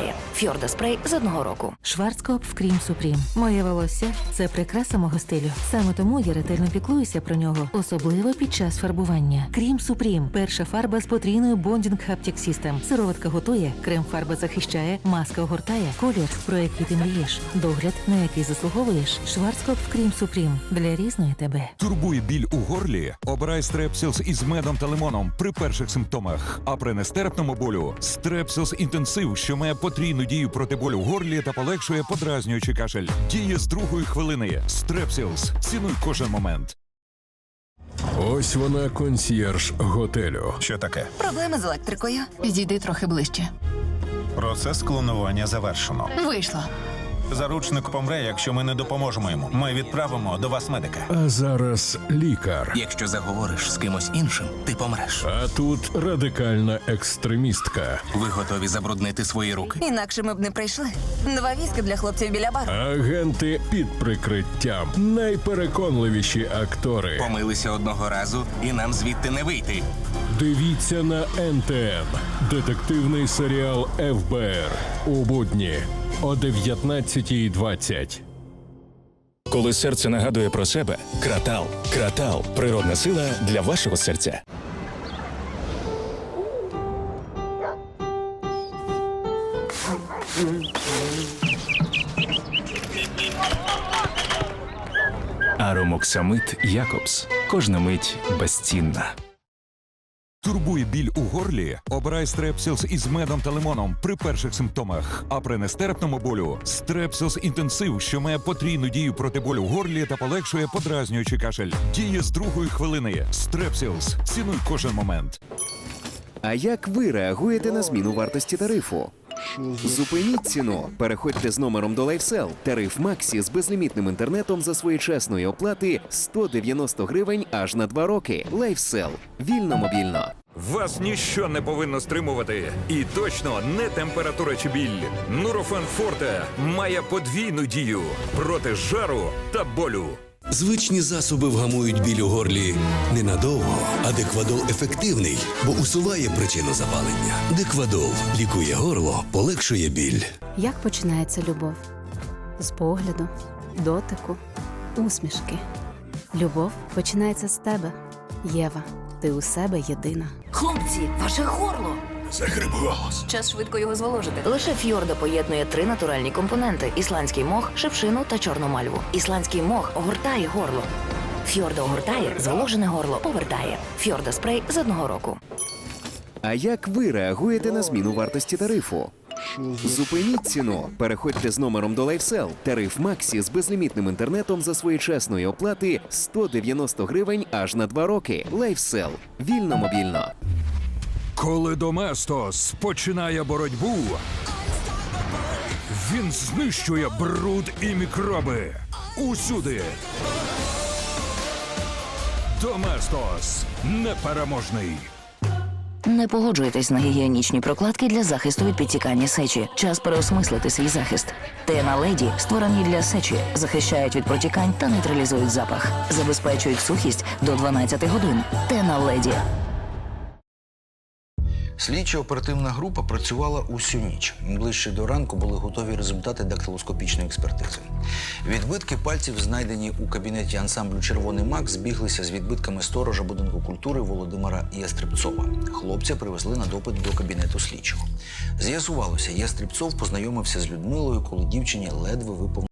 огортає. Фьорда спрей з одного року. Шварцкоп в Крім Супрім. Моє волосся це прикраса мого стилю. Саме тому я ретельно піклуюся про нього, особливо під час фарбування. Крім Супрім перша фарба з потрійною Bonding Haptic System. Сироватка готує, крем-фарба захищає, маска огортає, колір, про який ти мрієш, догляд, на який заслуговуєш. Шварцкоп в Крім Супрім для різної тебе. Турбує біль у горлі? Обирай стрепсілс із медом та лимоном при перших симптомах. А при нестерпному болю стрепсілс інтенсив, що має потрійну дію проти болю в горлі та полегшує подразнюючий кашель. Діє з другої хвилини. Стрепсілс. Цінуй кожен момент. Ось вона консьєрж готелю. Що таке? Проблеми з електрикою. Підійди трохи ближче. Процес клонування завершено. Вийшло. Заручник помре, якщо ми не допоможемо йому. Ми відправимо до вас медика. А зараз лікар. Якщо заговориш з кимось іншим, ти помреш. А тут радикальна екстремістка. Ви готові забруднити свої руки? Інакше ми б не прийшли. Два віски для хлопців біля бару. Агенти під прикриттям. Найпереконливіші актори. Помилися одного разу, і нам звідти не вийти. Дивіться на НТН. Детективний серіал ФБР. У будні о 19.20. Коли серце нагадує про себе, кратал. Кратал природна сила для вашого серця. Аромоксамит Якобс. Кожна мить безцінна. Турбує біль у горлі? Обирай стрепсілс із медом та лимоном при перших симптомах. А при нестерпному болю стрепсілс інтенсив, що має потрійну дію проти болю в горлі та полегшує подразнюючий кашель. Діє з другої хвилини. Стрепсілс. Цінуй кожен момент. А як ви реагуєте на зміну вартості тарифу? Зупиніть ціну. Переходьте з номером до LifeSell. Тариф Максі з безлімітним інтернетом за своєчасної оплати 190 гривень аж на 2 роки. LifeSell. Вільно мобільно. Вас ніщо не повинно стримувати. І точно не температура чи біль. Нурофен Форте має подвійну дію проти жару та болю. Звичні засоби вгамують біль у горлі ненадовго, а деквадол ефективний, бо усуває причину запалення. Деквадол лікує горло, полегшує біль. Як починається любов? З погляду, дотику, усмішки. Любов починається з тебе. Єва, ти у себе єдина. Хлопці, ваше горло! Захрип голос. Час швидко його зволожити. Лише фьорда поєднує три натуральні компоненти: ісландський мох, шипшину та чорну мальву. Ісландський мох огортає горло. Фьорда огортає, зволожене горло повертає. Фьорда спрей з одного року. А як ви реагуєте на зміну вартості тарифу? Зупиніть ціну. Переходьте з номером до LifeSell. Тариф Максі з безлімітним інтернетом за своєчасної оплати 190 гривень аж на 2 роки. LifeSell. Вільно мобільно. Коли Доместос починає боротьбу, він знищує бруд і мікроби усюди. Доместос непереможний. Не погоджуйтесь на гігієнічні прокладки для захисту від підтікання сечі. Час переосмислити свій захист. Тена леді створені для сечі, захищають від протікань та нейтралізують запах, забезпечують сухість до 12 годин. Тена леді. Слідчо-оперативна група працювала усю ніч. Ближче до ранку були готові результати дактилоскопічної експертизи. Відбитки пальців, знайдені у кабінеті ансамблю Червоний мак, збіглися з відбитками сторожа будинку культури Володимира Ястребцова. Хлопця привезли на допит до кабінету слідчого. З'ясувалося, Ястребцов познайомився з Людмилою, коли дівчині ледве виповнилося